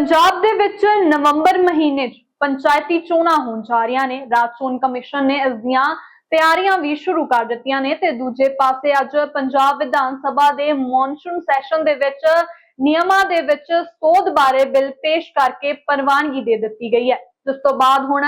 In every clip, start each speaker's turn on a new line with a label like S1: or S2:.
S1: ਪੰਜਾਬ ਦੇ ਵਿੱਚ ਨਵੰਬਰ ਮਹੀਨੇ 'ਚ ਪੰਚਾਇਤੀ ਚੋਣਾਂ ਹੋਣ ਜਾ ਰਹੀਆਂ ਨੇ। ਰਾਜ ਚੋਣ ਕਮਿਸ਼ਨ ਨੇ ਇਸ ਦੀਆਂ ਤਿਆਰੀਆਂ ਵੀ ਸ਼ੁਰੂ ਕਰ ਦਿੱਤੀਆਂ ਨੇ ਤੇ ਦੂਜੇ ਪਾਸੇ ਅੱਜ ਪੰਜਾਬ ਵਿਧਾਨ ਸਭਾ ਦੇ ਮੌਨਸੂਨ ਸੈਸ਼ਨ ਦੇ ਵਿੱਚ ਨਿਯਮਾਂ ਦੇ ਵਿੱਚ ਸੋਧ ਬਾਰੇ ਬਿੱਲ ਪੇਸ਼ ਕਰਕੇ ਪ੍ਰਵਾਨਗੀ ਦੇ ਦਿੱਤੀ ਗਈ ਹੈ। ਜਿਸ ਤੋਂ ਬਾਅਦ ਹੁਣ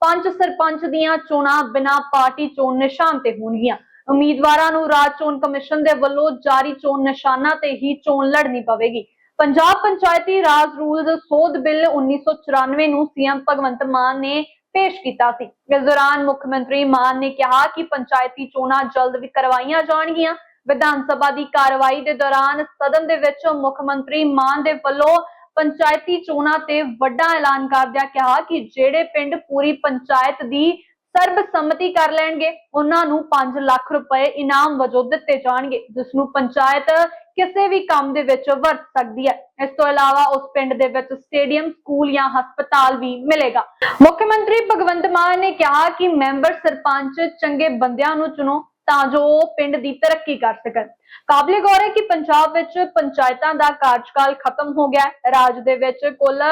S1: ਪੰਜ ਸਰਪੰਚ ਦੀਆਂ ਚੋਣਾਂ ਬਿਨਾਂ ਪਾਰਟੀ ਚੋਣ ਨਿਸ਼ਾਨ ਤੇ ਹੋਣਗੀਆਂ। ਉਮੀਦਵਾਰਾਂ ਨੂੰ ਰਾਜ ਚੋਣ ਕਮਿਸ਼ਨ ਦੇ ਵੱਲੋਂ ਜਾਰੀ ਚੋਣ ਨਿਸ਼ਾਨਾਂ ਤੇ ਹੀ ਚੋਣ ਲੜਨੀ ਪਵੇਗੀ। ਪੰਜਾਬ ਪੰਚਾਇਤੀ ਰਾਜ ਰੂਲਸ ਸੋਧ ਬਿੱਲ 1994 ਨੂੰ ਸੀਐਮ ਭਗਵੰਤ ਮਾਨ ਨੇ ਪੇਸ਼ ਕੀਤਾ ਸੀ। ਇਸ ਦੌਰਾਨ ਮੁੱਖ ਮੰਤਰੀ ਮਾਨ ਨੇ ਕਿਹਾ ਕਿ ਪੰਚਾਇਤੀ ਚੋਣਾਂ ਜਲਦ ਵੀ ਕਰਵਾਈਆਂ ਜਾਣਗੀਆਂ। ਵਿਧਾਨ ਸਭਾ ਦੀ ਕਾਰਵਾਈ ਦੇ ਦੌਰਾਨ ਸਦਨ ਦੇ ਵਿੱਚ ਮੁੱਖ ਮੰਤਰੀ ਮਾਨ ਦੇ ਵੱਲੋਂ ਪੰਚਾਇਤੀ ਚੋਣਾਂ ਤੇ ਵੱਡਾ ਐਲਾਨ ਕਰਦਿਆਂ ਕਿਹਾ ਕਿ ਜਿਹੜੇ ਪਿੰਡ ਪੂਰੀ ਪੰਚਾਇਤ ਦੀ ਸਰਬਸੰਮਤੀ ਕਰ ਲੈਣਗੇ, ਉਹਨਾਂ ਨੂੰ 5 ਲੱਖ ਰੁਪਏ ਇਨਾਮ ਵਜੋਂ ਦਿੱਤੇ ਜਾਣਗੇ ਜਿਸ ਨੂੰ ਪੰਚਾਇਤ ਕਿਸੇ ਵੀ ਕੰਮ ਦੇ ਵਿੱਚ ਵਰਤ ਸਕਦੀ ਹੈ। ਇਸ ਤੋਂ ਇਲਾਵਾ ਉਸ ਪਿੰਡ ਦੇ ਵਿੱਚ ਸਟੇਡੀਅਮ, ਸਕੂਲ ਜਾਂ ਹਸਪਤਾਲ ਵੀ ਮਿਲੇਗਾ। ਮੁੱਖ ਮੰਤਰੀ ਭਗਵੰਤ ਮਾਨ ਨੇ ਕਿਹਾ ਕਿ ਮੈਂਬਰ ਸਰਪੰਚ ਚੰਗੇ ਬੰਦਿਆਂ ਨੂੰ ਚੁਣੋ ਤਾਂ ਜੋ ਉਹ ਪਿੰਡ ਦੀ ਤਰੱਕੀ ਕਰ ਸਕਣ। ਕਾਬਲੇ ਗੌਰ ਹੈ ਕਿ ਪੰਜਾਬ ਵਿੱਚ ਪੰਚਾਇਤਾਂ ਦਾ ਕਾਰਜਕਾਲ ਖਤਮ ਹੋ ਗਿਆ ਰਾਜ ਦੇ ਵਿੱਚ ਕੁੱਲ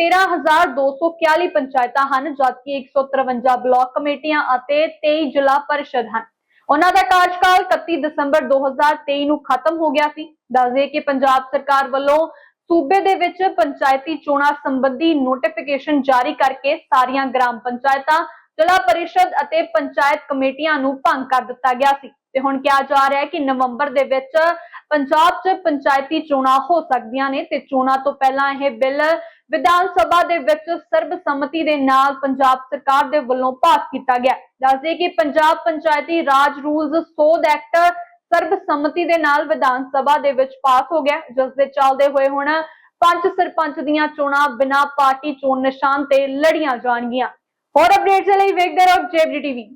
S1: 13241 ਪੰਚਾਇਤਾਂ ਹਨ, ਜਦਕਿ 153 ਬਲਾਕ ਕਮੇਟੀਆਂ ਅਤੇ 23 ਜ਼ਿਲ੍ਹਾ ਪਰਿਸ਼ਦ ਹਨ। ਉਹਨਾਂ ਦਾ ਕਾਰਜਕਾਲ 31 ਦਸੰਬਰ 2023 ਨੂੰ ਖਤਮ ਹੋ ਗਿਆ ਸੀ। ਦੱਸਦੇ ਕਿ ਪੰਜਾਬ ਸਰਕਾਰ ਵੱਲੋਂ ਸੂਬੇ ਦੇ ਵਿੱਚ ਪੰਚਾਇਤੀ ਚੋਣਾਂ ਸੰਬੰਧੀ ਨੋਟੀਫਿਕੇਸ਼ਨ ਜਾਰੀ ਕਰਕੇ ਸਾਰੀਆਂ ਗ੍ਰਾਮ ਪੰਚਾਇਤਾਂ, ਜ਼ਿਲ੍ਹਾ ਪਰਿਸ਼ਦ ਅਤੇ ਪੰਚਾਇਤ ਕਮੇਟੀਆਂ ਨੂੰ ਭੰਗ ਕਰ ਦਿੱਤਾ ਗਿਆ ਸੀ। ਤੇ ਹੁਣ ਕਿਹਾ ਜਾ ਰਿਹਾ ਹੈ ਕਿ ਨਵੰਬਰ ਦੇ ਵਿੱਚ ਪੰਜਾਬ 'ਚ ਪੰਚਾਇਤੀ ਚੋਣਾਂ ਹੋ ਸਕਦੀਆਂ ਨੇ ਤੇ ਚੋਣਾਂ ਤੋਂ ਪਹਿਲਾਂ ਇਹ ਬਿੱਲ ਵਿਧਾਨ ਸਭਾ ਦੇ ਵਿੱਚ ਸਰਬਸੰਮਤੀ ਦੇ ਨਾਲ ਪੰਜਾਬ ਸਰਕਾਰ ਦੇ ਵੱਲੋਂ ਪਾਸ ਕੀਤਾ ਗਿਆ। ਦੱਸਦੇ ਕਿ ਪੰਜਾਬ ਪੰਚਾਇਤੀ ਰਾਜ ਰੂਲਸ ਸੋਧ ਐਕਟ ਸਰਬਸੰਮਤੀ ਦੇ ਨਾਲ ਵਿਧਾਨ ਸਭਾ ਦੇ ਵਿੱਚ ਪਾਸ ਹੋ ਗਿਆ। ਜਿਸ ਦੇ ਚੱਲਦੇ ਹੋਏ ਹੁਣ ਪੰਜ ਸਰਪੰਚ ਦੀਆਂ ਚੋਣਾਂ ਬਿਨਾਂ ਪਾਰਟੀ ਚੋਣ ਨਿਸ਼ਾਨ ਤੇ ਲੜੀਆਂ ਜਾਣਗੀਆਂ। ਹੋਰ ਅਪਡੇਟਸ ਲਈ ਵੇਖਦੇ ਰਹੋ ਜੇਬੀ ਟੀਵੀ